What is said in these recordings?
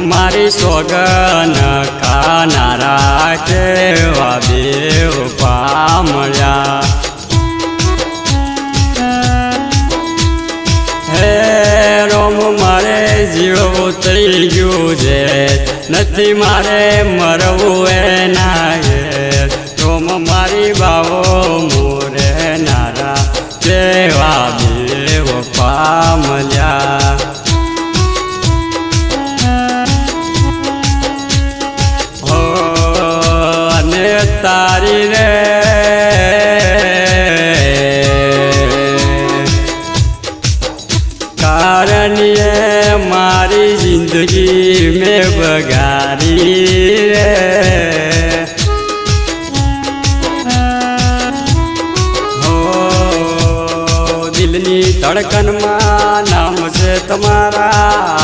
મારી સોગન કાનારા કેવા દેવ પામળ્યા. હે રોમ, મારે થઈ ગયું છે નથી, મારે મરવું એના રોમ, મારી બાવો મોરે નારા દેવા દેવ પામલ્યા જિંદગી મેં બગાડી રે. હો, દિલની ધડકનમાં નામ છે તમારા.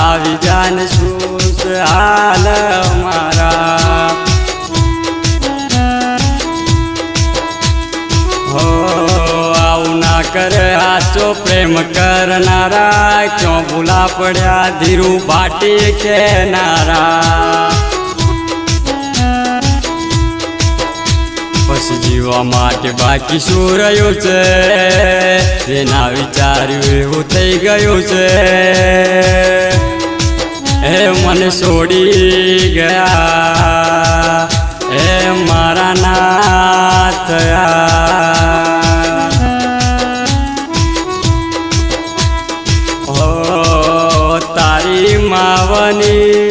આવી જાન શું હાલ મારા હો, આવું ના કરે આચો પ્રેમ કરનારા ક્યાં ભૂલા પડ્યા ધીરુ ભાટી કેનારા. પછી જીવવા માટે બાકી શું રહ્યું છે? જેના વિચાર્યું એવું થઈ ગયું છે. એ મને છોડી ગયા. એ મારા ના થયા. માવની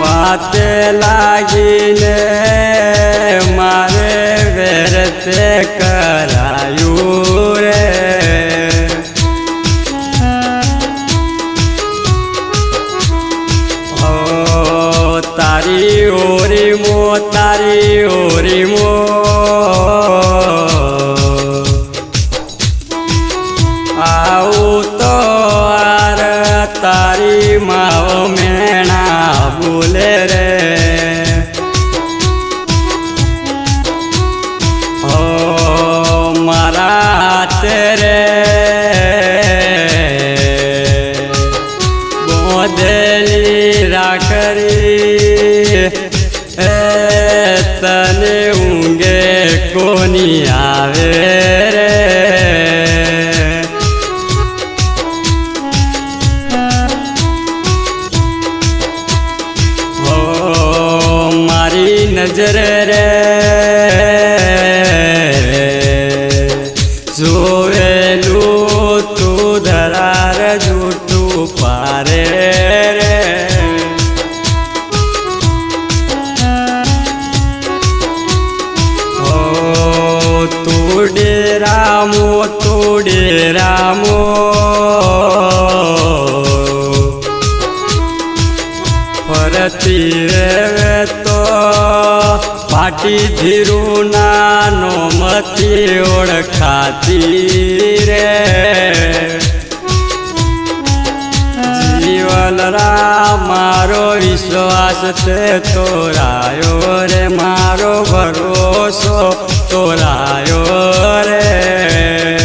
વાતે લાગીને મારે વેરતે કરાયું રે. તારી ઓરી મો નજર રે. જોવેલું તું ધરાર જૂઠું પારે રે. તું ડેરામો તું પાટી ધીરું નાનો મતી ઓળખાતી રે. જીવન મારો વિશ્વાસ તે તોરાયો રે, મારો ભરોસો તોરાયો રે.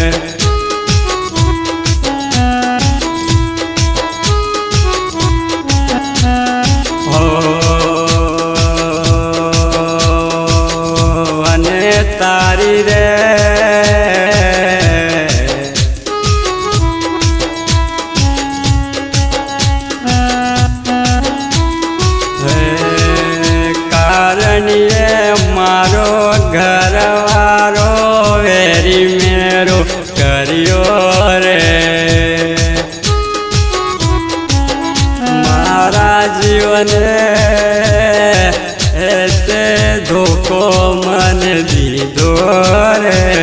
કર્યો રે. મારા જીવને તે ધોકો મને દીધો રે.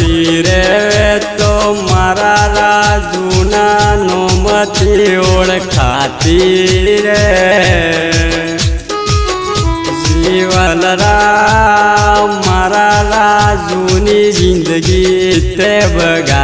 જિંદગી રે તો મારા રાજુના નોમતી ઓળખાતી રે. જીવન રામ મારા રાજુની જિંદગી તે બગારી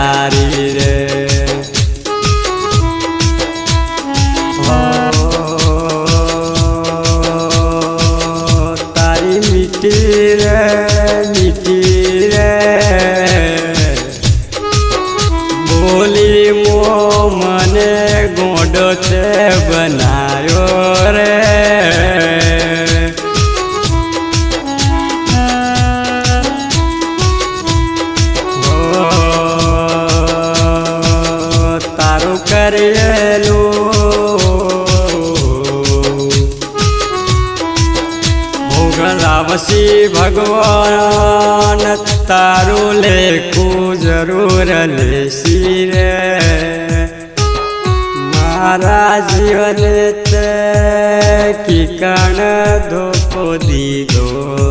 કરેલું ભોગલાવસી ભગવાન તારું લેખું જરૂર લેશી રે મારા જીવન તે કિકણ ધોકો દીધો